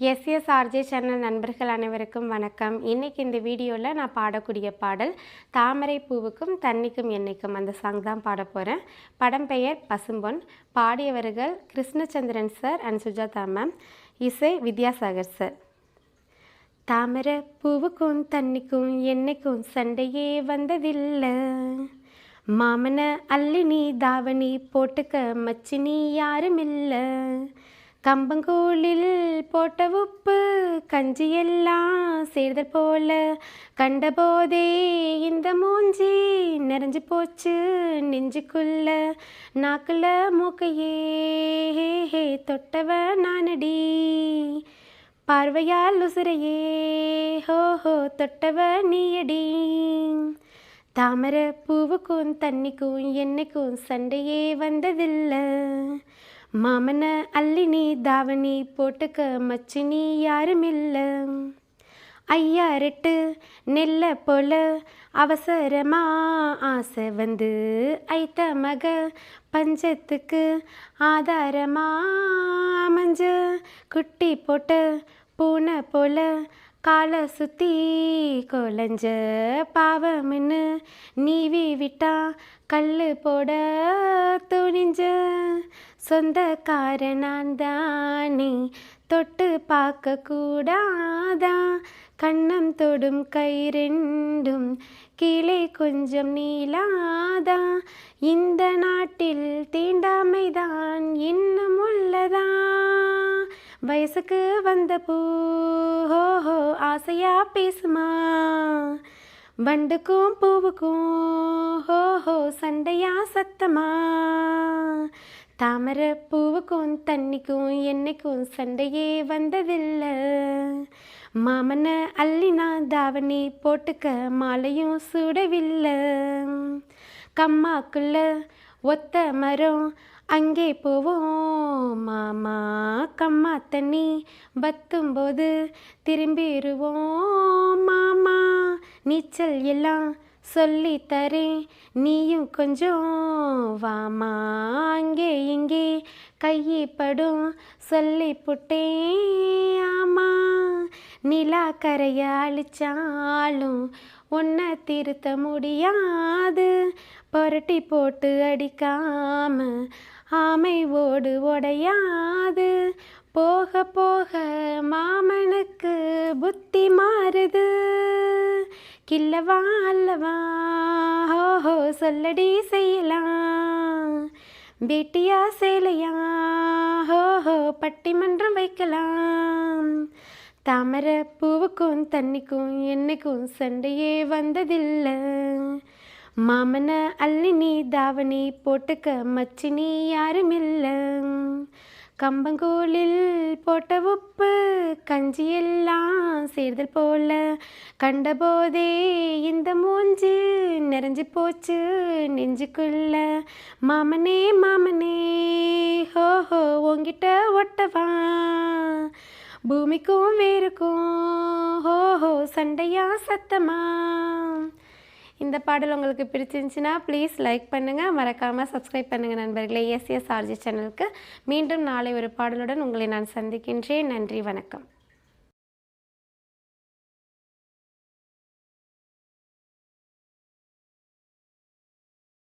எஸ்எஸ்ஆர்ஜே channel நண்பர்கள் அனைவருக்கும் வணக்கம். இன்றைக்கி இந்த வீடியோவில் நான் பாடக்கூடிய பாடல் தாமரை பூவுக்கும் தண்ணிக்கும் எண்ணெய்க்கும் அந்த சாங் தான் பாட போகிறேன் படம் பெயர் Pasumpon. பாடியவர்கள் Krishnachandran sir and Sujatha ma'am இசை வித்யாசாகர் சார் தாமரை பூவுக்கும் தண்ணிக்கும் எண்ணெய்க்கும் சண்டையே வந்ததில்லை. மாமன அல்லினி தாவணி போட்டுக்க மச்சினி யாரும் இல்லை கம்பங்கூழில் போட்ட உப்பு கஞ்சி எல்லாம் சேர்தல் போல கண்டபோதே இந்த மூஞ்சி நிறைஞ்சு போச்சு நெஞ்சுக்குள்ள. நாக்குல மூக்கையே தொட்டவ நானடி. பார்வையால் உசுரையே ஹோ ஹோ தொட்டவ நீயடி. தாமரை பூவுக்கும் தண்ணிக்கும் என்னைக்கும் சண்டையே வந்ததில்லை. மாமன அல்லினி தாவணி போட்டுக்க மச்சினி யாரும் இல்லை ஐயா ரெட்டு நெல்ல போல அவசரமா ஆசை வந்து ஐத்த மக பஞ்சத்துக்கு ஆதாரமா அமைஞ்ச குட்டி போட்ட பூனை போல காலை சுத்தி கொலைஞ்ச பாவம்னு நீவி விட்டா கல் போட துணிஞ்ச சொந்தக்காரனான் தானே தொட்டு பார்க்க கூடாதா கண்ணம் தொடும் கை ரெண்டும் கீழே கொஞ்சம் நீளாதா? இந்த நாட்டில் தீண்டாமைதான் இன்னும் உள்ளதா? வயசுக்கு வந்த பூ ஹோ ஆசையா பேசுமா? வண்டுக்கும் பூவுக்கும் ஹோ ஹோ சண்டையா சத்தமா? தாமரை பூவுக்கும் தண்ணிக்கும் என்னைக்கும் சண்டையே வந்ததில்லை. மாமனை அள்ளினா தாவணி போட்டுக்க மாலையும் சுடவில்லை. கம்மாக்குள்ள ஒத்த மரம் அங்கே போவோம். மாமா கம்மா தண்ணி பத்தும்போது திரும்பிடுவோம் மாமா நீச்சல் எல்லாம் சொல்லி தரேன் நீயும் கொஞ்சம் வாமா அங்கே இங்கே. கையப்படும் சொல்லி புட்டேன் ஆமா நிலா கரையை அழிச்சாலும் உன்னை திருத்த முடியாது. புரட்டி போட்டு அடிக்காம ஆமை ஓடு உடையாது. போக போக மாமனுக்கு புத்தி மாறுது. கில்லவா அல்லவா? ஹோ ஹோ சொல்லடி செய்யலாம் பேட்டியா சேலையா? ஹோ ஹோ பட்டிமன்றம் வைக்கலாம். தாமரை பூவுக்கும் தண்ணிக்கும் என்னைக்கும் சண்டையே வந்ததில்லை. மாமன அல்லினி தாவணி போட்டுக்க மச்சினி யாரும் இல்லை கம்பங்கூழில் போட்ட உப்பு கஞ்சியெல்லாம் சேர்தல் போல. கண்டபோதே இந்த மூஞ்சி நிறைஞ்சு போச்சு நெஞ்சுக்குள்ள. மாமனே மாமனே ஹோ ஹோ உங்கிட்ட ஒட்டவா? பூமிக்கும் வேருக்கும் ஹோ ஹோ சண்டையா சத்தமா? இந்த பாடல் உங்களுக்கு பிடிச்சிருந்துச்சின்னா ப்ளீஸ் லைக் பண்ணுங்கள் மறக்காமல் சப்ஸ்கிரைப் பண்ணுங்கள் நண்பர்களே. எஸ்எஸ் ஆர்ஜி சேனலுக்கு மீண்டும் நாளை ஒரு பாடலுடன் உங்களை நான் சந்திக்கின்றேன். நன்றி வணக்கம்.